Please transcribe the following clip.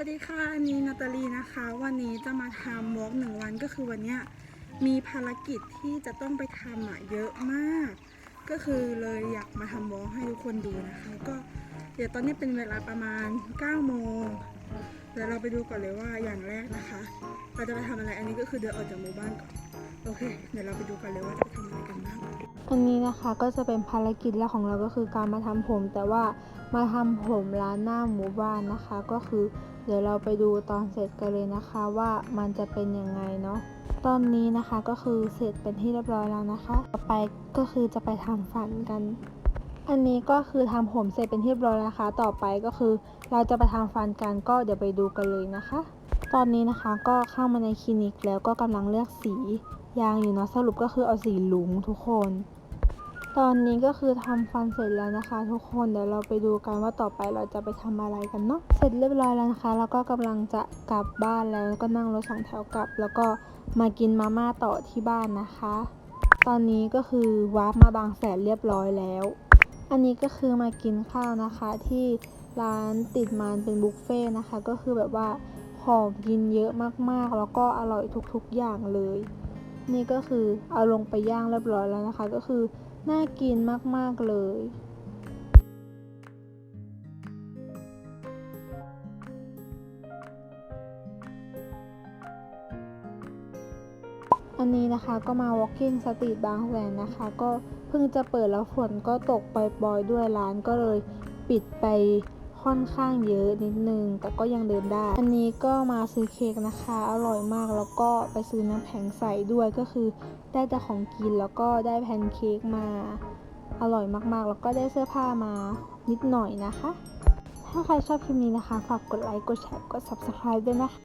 วัสดีค่ะอันนี้นาตาลีนะคะ วันนี้จะมาทำวอล์กหนึ่งวันก็คือวันนี้มีภารกิจที่จะต้องไปทำอะเยอะมาก ก็คือเลยอยากมาทำวอล์กให้ทุกคนดูนะคะ ก็เดี๋ยวตอนนี้เป็นเวลาประมาณ9โมงเดี๋ยวเราไปดูก่อนเลยว่าอย่างแรกนะคะ เราจะไปทำอะไรอันนี้ก็คือเดินออกจากหมู่บ้านก่อนโอเค เดี๋ยวเราไปดูกันเลยว่าจะไปทำอะไรกันบ้าง อันนี้นะคะก็จะเป็นภารกิจแรกของเราก็คือการมาทำผม แต่ว่ามาทำผมร้านหน้าหมู่บ้านนะคะ ก็คือเดี๋ยวเราไปดูตอนเสร็จกันเลยนะคะว่ามันจะเป็นยังไงเนาะตอนนี้นะคะก็คือเสร็จเป็นที่เรียบร้อยแล้วนะคะ ต่อไปก็คือจะไปทำฟันกัน อันนี้ก็คือทำผมเสร็จเป็นที่เรียบร้อยนะคะ ต่อไปก็คือเราจะไปทำฟันกันก็เดี๋ยวไปดูกันเลยนะคะ ตอนนี้นะคะก็เข้ามาในคลินิกแล้วก็กำลังเลือกสียางอยู่เนาะสรุปก็คือเอาสีหลุงทุกคน ตอนนี้ก็คือทำฟันเสร็จแล้วนะคะ ทุกคนเดี๋ยวเราไปดูกันว่าต่อไปเราจะไปทำอะไรกันเนาะเสร็จเรียบร้อยแล้วนะคะแล้วก็กำลังจะกลับบ้านแล้วก็นั่งรถสองแถวกลับ แล้วก็มากินมาม่าต่อที่บ้านนะคะ ตอนนี้ก็คือวาร์ปมาบางแสนเรียบร้อยแล้ว อันนี้ก็คือมากินข้าวนะคะที่ร้านติดมันเป็นบุฟเฟ่นะคะ ก็คือแบบว่าของกินเยอะมากๆ แล้วก็อร่อยทุกๆอย่างเลย นี่ก็คือเอาลงไปย่างเรียบร้อยแล้วนะคะ ก็คือ น่ากินมาก ๆ เลยอันนี้นะคะก็มา Walking Street บางแสนนะคะ ก็เพิ่งจะเปิดแล้วฝนก็ตกปล่อยๆด้วยร้านก็เลยปิดไป ค่อนข้างเยอะนิดนึง แต่ก็ยังเดินได้ อันนี้ก็มาซื้อเค้กนะคะ อร่อยมากแล้วก็ไปซื้อน้ำแข็งใส่ด้วยก็คือได้แต่ของกินแล้วก็ได้แพนเค้กมาอร่อยมากๆ แล้วก็ได้เสื้อผ้ามานิดหน่อยนะคะ ถ้าใครชอบคลิปนี้นะคะ ฝากกดไลค์ กดแชร์ กด subscribe ด้วยนะคะ